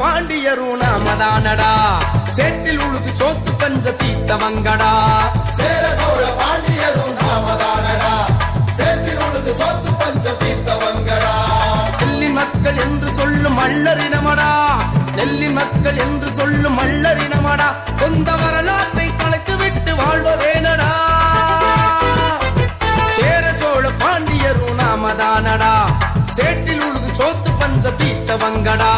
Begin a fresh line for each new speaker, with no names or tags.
பாண்டியரும் நாமதானடா. சேற்றில் உழுது சோத்து பஞ்ச தீத்தவங்கடா.
சேர சோழ பாண்டியரும் நாமதானடா. சேற்றில் உழுது சொத்து பஞ்ச தீர்த்தவங்கடா
நெல்லின் மக்கள் என்று சொல்லும் மல்லரினமடா நெல்லின் மக்கள் என்று சொல்லும் மல்லரினமடா சொந்த வரலாற்றை கலைத்து விட்டு வாழ்வதேனடா. சேர சோழ பாண்டியரும் நாமதானடா. சேற்றில் உழுது சோத்து பஞ்ச தீத்தவங்கடா.